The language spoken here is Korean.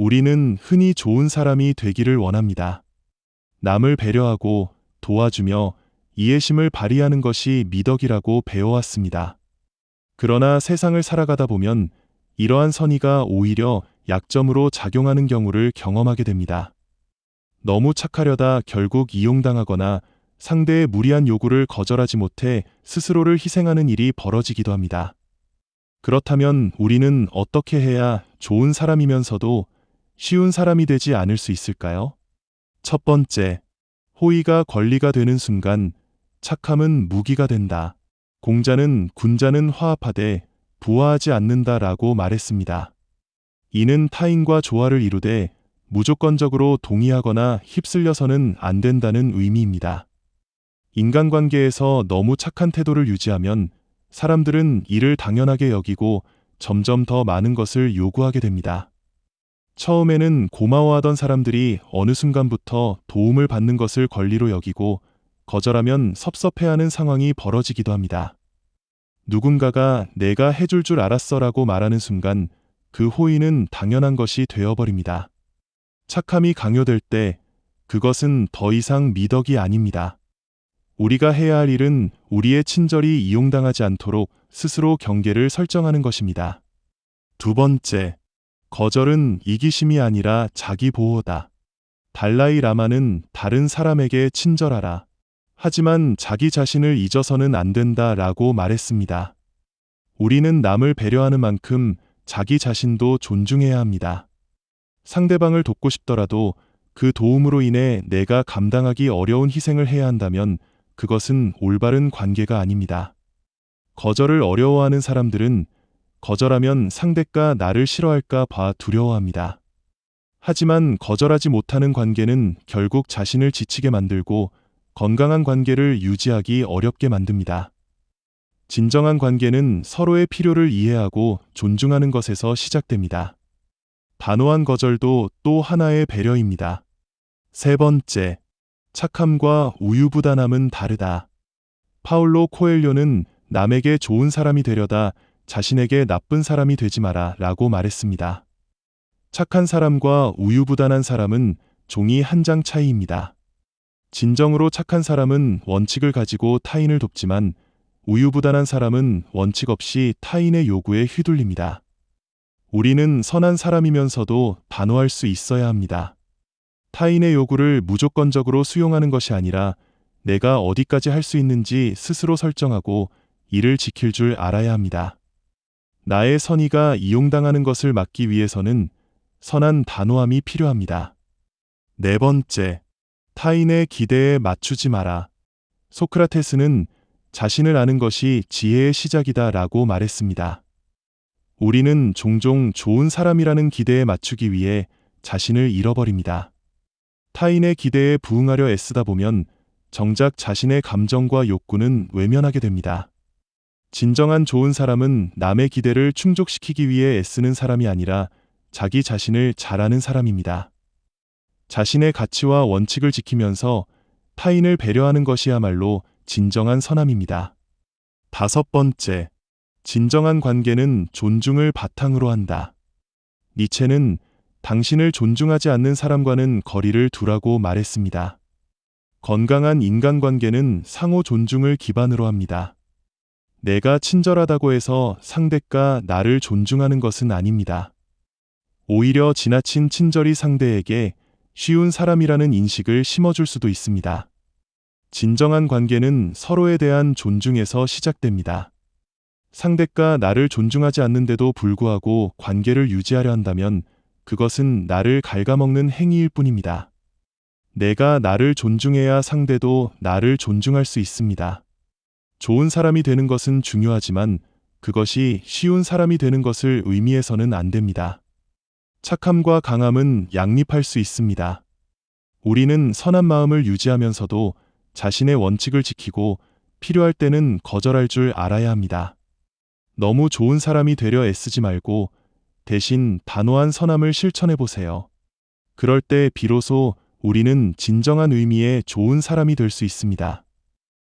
우리는 흔히 좋은 사람이 되기를 원합니다. 남을 배려하고 도와주며 이해심을 발휘하는 것이 미덕이라고 배워왔습니다. 그러나 세상을 살아가다 보면 이러한 선의가 오히려 약점으로 작용하는 경우를 경험하게 됩니다. 너무 착하려다 결국 이용당하거나 상대의 무리한 요구를 거절하지 못해 스스로를 희생하는 일이 벌어지기도 합니다. 그렇다면 우리는 어떻게 해야 좋은 사람이면서도 쉬운 사람이 되지 않을 수 있을까요? 첫 번째, 호의가 권리가 되는 순간 착함은 무기가 된다. 공자는 군자는 화합하되 부화하지 않는다라고 말했습니다. 이는 타인과 조화를 이루되 무조건적으로 동의하거나 휩쓸려서는 안 된다는 의미입니다. 인간관계에서 너무 착한 태도를 유지하면 사람들은 이를 당연하게 여기고 점점 더 많은 것을 요구하게 됩니다. 처음에는 고마워하던 사람들이 어느 순간부터 도움을 받는 것을 권리로 여기고 거절하면 섭섭해하는 상황이 벌어지기도 합니다. 누군가가 내가 해줄 줄 알았어라고 말하는 순간 그 호의는 당연한 것이 되어버립니다. 착함이 강요될 때 그것은 더 이상 미덕이 아닙니다. 우리가 해야 할 일은 우리의 친절이 이용당하지 않도록 스스로 경계를 설정하는 것입니다. 두 번째, 거절은 이기심이 아니라 자기 보호다. 달라이 라마는 다른 사람에게 친절하라. 하지만 자기 자신을 잊어서는 안 된다 라고 말했습니다. 우리는 남을 배려하는 만큼 자기 자신도 존중해야 합니다. 상대방을 돕고 싶더라도 그 도움으로 인해 내가 감당하기 어려운 희생을 해야 한다면 그것은 올바른 관계가 아닙니다. 거절을 어려워하는 사람들은 거절하면 상대가 나를 싫어할까 봐 두려워합니다. 하지만 거절하지 못하는 관계는 결국 자신을 지치게 만들고 건강한 관계를 유지하기 어렵게 만듭니다. 진정한 관계는 서로의 필요를 이해하고 존중하는 것에서 시작됩니다. 단호한 거절도 또 하나의 배려입니다. 세 번째, 착함과 우유부단함은 다르다. 파울로 코엘료는 남에게 좋은 사람이 되려다 자신에게 나쁜 사람이 되지 마라 라고 말했습니다. 착한 사람과 우유부단한 사람은 종이 한 장 차이입니다. 진정으로 착한 사람은 원칙을 가지고 타인을 돕지만 우유부단한 사람은 원칙 없이 타인의 요구에 휘둘립니다. 우리는 선한 사람이면서도 단호할 수 있어야 합니다. 타인의 요구를 무조건적으로 수용하는 것이 아니라 내가 어디까지 할 수 있는지 스스로 설정하고 이를 지킬 줄 알아야 합니다. 나의 선의가 이용당하는 것을 막기 위해서는 선한 단호함이 필요합니다. 네 번째, 타인의 기대에 맞추지 마라. 소크라테스는 자신을 아는 것이 지혜의 시작이다 라고 말했습니다. 우리는 종종 좋은 사람이라는 기대에 맞추기 위해 자신을 잃어버립니다. 타인의 기대에 부응하려 애쓰다 보면 정작 자신의 감정과 욕구는 외면하게 됩니다. 진정한 좋은 사람은 남의 기대를 충족시키기 위해 애쓰는 사람이 아니라 자기 자신을 잘 아는 사람입니다. 자신의 가치와 원칙을 지키면서 타인을 배려하는 것이야말로 진정한 선함입니다. 다섯 번째, 진정한 관계는 존중을 바탕으로 한다. 니체는 당신을 존중하지 않는 사람과는 거리를 두라고 말했습니다. 건강한 인간관계는 상호 존중을 기반으로 합니다. 내가 친절하다고 해서 상대가 나를 존중하는 것은 아닙니다. 오히려 지나친 친절이 상대에게 쉬운 사람이라는 인식을 심어줄 수도 있습니다. 진정한 관계는 서로에 대한 존중에서 시작됩니다. 상대가 나를 존중하지 않는데도 불구하고 관계를 유지하려 한다면 그것은 나를 갉아먹는 행위일 뿐입니다. 내가 나를 존중해야 상대도 나를 존중할 수 있습니다. 좋은 사람이 되는 것은 중요하지만 그것이 쉬운 사람이 되는 것을 의미해서는 안 됩니다. 착함과 강함은 양립할 수 있습니다. 우리는 선한 마음을 유지하면서도 자신의 원칙을 지키고 필요할 때는 거절할 줄 알아야 합니다. 너무 좋은 사람이 되려 애쓰지 말고 대신 단호한 선함을 실천해 보세요. 그럴 때 비로소 우리는 진정한 의미의 좋은 사람이 될 수 있습니다.